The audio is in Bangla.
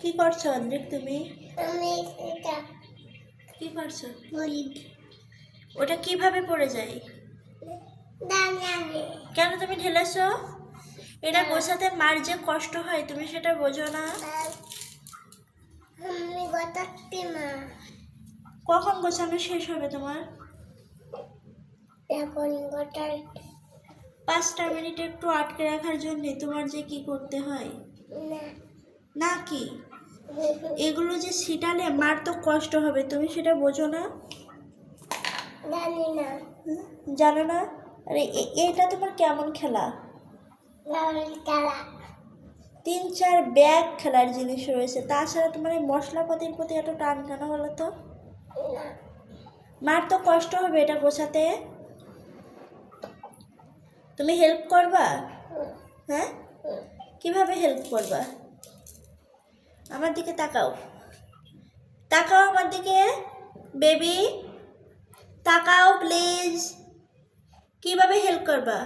কি করছ অদ্রিক তুমি? আমি এটা কি করছ? ওটা কীভাবে পড়ে যায়? কেন তুমি ঢেলেছো? এটা গোছাতে মার যে কষ্ট হয় তুমি সেটা বোঝো না। আমি কখন গোছানো শেষ হবে তোমার? পাঁচটা মিনিট একটু আটকে রাখার জন্য তোমার যে কি করতে হয়? না। না কি এগুলো যে ছিটালে মার তো কষ্ট হবে তুমি সেটা বোঝো না? জানি না। জানো না? আরে এটা তোমার কেমন খেলা? তারা তিন চার ব্যাগ খেলার জিনিস রয়েছে তাছাড়া তোমার এই মশলাপাতির প্রতি এত টান কেন বলো তো? মার তো কষ্ট হবে এটা গোছাতে তুমি হেল্প করবা? হ্যাঁ? কীভাবে হেল্প করবা? আমার দিকে তাকাও। তাকাও আমার দিকে বেবি তাকাও প্লিজ কীভাবে হেল্প করবা?